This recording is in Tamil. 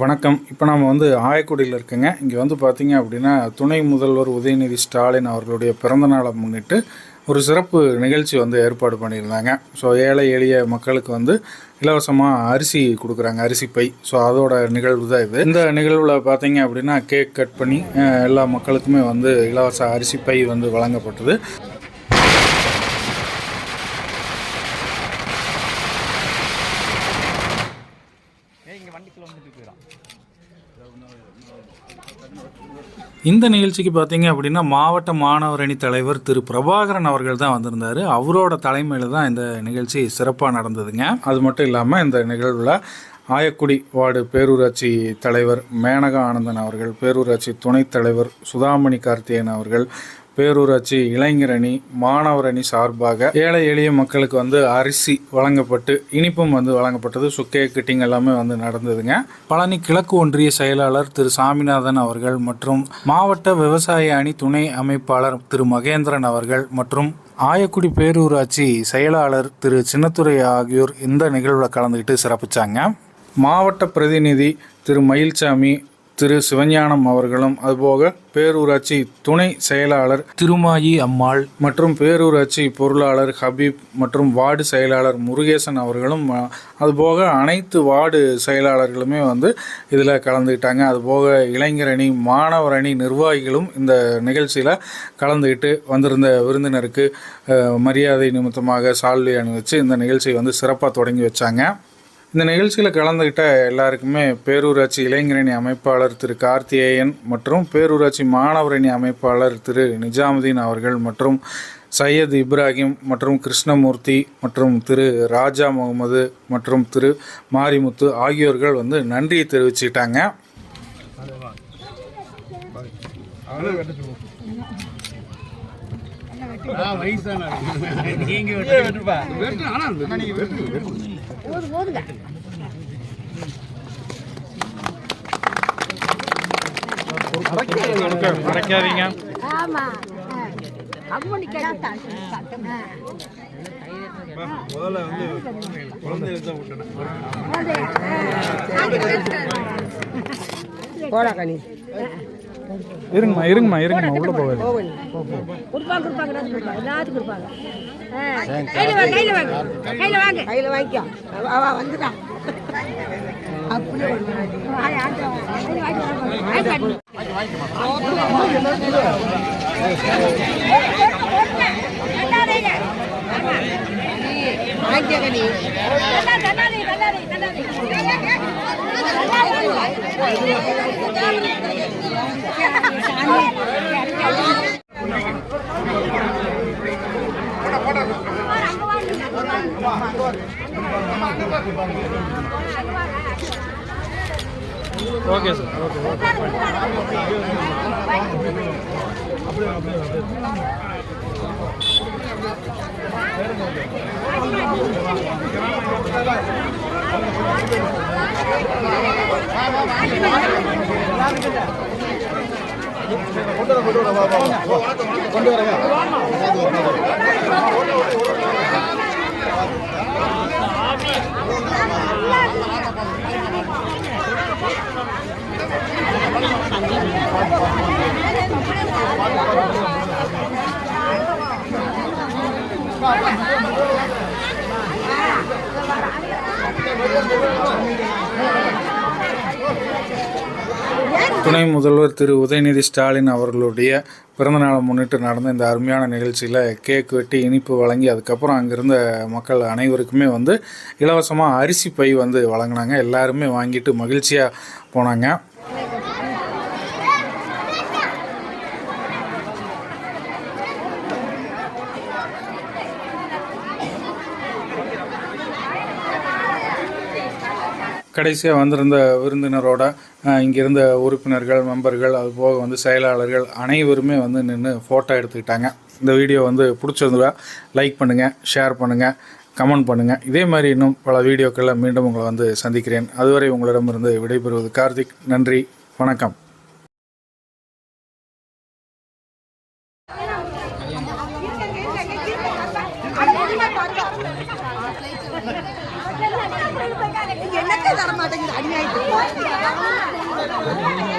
வணக்கம். இப்போ நாம் வந்து ஆயக்குடியில் இருக்கேங்க. இங்கே வந்து பார்த்தீங்க அப்படின்னா துணை முதல்வர் உதயநிதி ஸ்டாலின் அவர்களுடைய பிறந்த நாளை முன்னிட்டு ஒரு சிறப்பு நிகழ்ச்சி வந்து ஏற்பாடு பண்ணியிருந்தாங்க. ஸோ ஏழை எளிய மக்களுக்கு வந்து இலவசமாக அரிசி கொடுக்குறாங்க. அரிசி பை. ஸோ அதோட நிகழ்வு தான் இது. இந்த நிகழ்வில் பார்த்தீங்க அப்படின்னா கேக் கட் பண்ணி எல்லா மக்களுக்குமே வந்து இலவச அரிசி பை வந்து வழங்கப்பட்டது. இந்த நிகழ்ச்சிக்கு பார்த்தீங்க அப்படின்னா மாவட்ட மாணவர் அணி தலைவர் திரு பிரபாகரன் அவர்கள் தான் வந்திருந்தார். அவரோட தலைமையில் தான் இந்த நிகழ்ச்சி சிறப்பாக நடந்ததுங்க. அது மட்டும் இல்லாமல் இந்த நிகழ்வில் ஆயக்குடி வார்டு பேரூராட்சி தலைவர் மேனகா ஆனந்தன் அவர்கள் பேரூராட்சி துணைத் தலைவர் சுதாமணி கார்த்தியன் அவர்கள் பேரூராட்சி இளைஞர் அணி மாணவர் அணி சார்பாக ஏழை எளிய மக்களுக்கு வந்து அரிசி வழங்கப்பட்டு இனிப்பும் வந்து வழங்கப்பட்டது. சுக்கே கிட்டிங் எல்லாமே வந்து நடந்ததுங்க. பழனி கிழக்கு ஒன்றிய செயலாளர் திரு சாமிநாதன் அவர்கள் மற்றும் மாவட்ட விவசாய அணி துணை அமைப்பாளர் திரு மகேந்திரன் அவர்கள் மற்றும் ஆயக்குடி பேரூராட்சி செயலாளர் திரு சின்னத்துறை ஆகியோர் இந்த நிகழ்வில் கலந்துக்கிட்டு சிறப்பிச்சாங்க. மாவட்ட பிரதிநிதி திரு மயில்சாமி திரு சிவஞானம் அவர்களும் அதுபோக பேரூராட்சி துணை செயலாளர் திருமாயி அம்மாள் மற்றும் பேரூராட்சி பொருளாளர் ஹபீப் மற்றும் வார்டு செயலாளர் முருகேசன் அவர்களும் அதுபோக அனைத்து வார்டு செயலாளர்களுமே வந்து இதில் கலந்துக்கிட்டாங்க. அதுபோக இளைஞர் அணி மாணவர் அணி நிர்வாகிகளும் இந்த நிகழ்ச்சியில் கலந்துக்கிட்டு வந்திருந்த விருந்தினருக்கு மரியாதை நிமித்தமாக சால்வை அணிவிச்சு இந்த நிகழ்ச்சியை வந்து சிறப்பாக தொடங்கி வச்சாங்க. இந்த நிகழ்ச்சியில் கலந்துக்கிட்ட எல்லாருக்குமே பேரூராட்சி இளைஞரணி அமைப்பாளர் திரு கார்த்திகேயன் மற்றும் பேரூராட்சி மாணவரணி அமைப்பாளர் திரு நிஜாமுதீன் அவர்கள் மற்றும் சையத் இப்ராஹிம் மற்றும் கிருஷ்ணமூர்த்தி மற்றும் திரு ராஜா முகமது மற்றும் திரு மாரிமுத்து ஆகியோர்கள் வந்து நன்றியை தெரிவிச்சுக்கிட்டாங்க மறைக்காதீங்க. ஆமா. அம்மனி போடா கனி இருங்கம்மா இருங்கம்மா இருங்கம்மா உள்ள போகாது கொடுப்பாங்க கொடுப்பாங்க எல்லாத்துக்கும் கொடுப்பாங்க. கையில வாங்க கையில வாங்க. கையில வாங்க. கையில் வாங்கிக்கோ. வா, வா வந்துடா. அப்படியே ஓகே சார் ஓகே கையில அப்படியே அப்படியே வாங்க. வாங்கிக்கோ கனி ஓகே சார் ஓகே துணை முதல்வர் திரு உதயநிதி ஸ்டாலின் அவர்களுடைய பிறந்தநாளை முன்னிட்டு நடந்த இந்த அருமையான நிகழ்ச்சியில் கேக் வெட்டி இனிப்பு வழங்கி அதுக்கப்புறம் அங்கிருந்த மக்கள் அனைவருக்குமே வந்து இலவசமாக அரிசி பை வந்து வழங்கினாங்க. எல்லாருமே வாங்கிட்டு மகிழ்ச்சியாக போனாங்க. கடைசியாக வந்திருந்த விருந்தினரோட இங்கிருந்த உறுப்பினர்கள் மெம்பர்கள் அது போக வந்து செயலாளர்கள் அனைவருமே வந்து நின்று ஃபோட்டோ எடுத்துக்கிட்டாங்க. இந்த வீடியோ வந்து பிடிச்சிருந்தா லைக் பண்ணுங்கள் ஷேர் பண்ணுங்கள் கமெண்ட் பண்ணுங்கள் இதே மாதிரி இன்னும் பல வீடியோக்களில் மீண்டும் உங்களை வந்து சந்திக்கிறேன். அதுவரை உங்களிடமிருந்து விடைபெறுவது கார்த்திக். நன்றி வணக்கம். Yeah.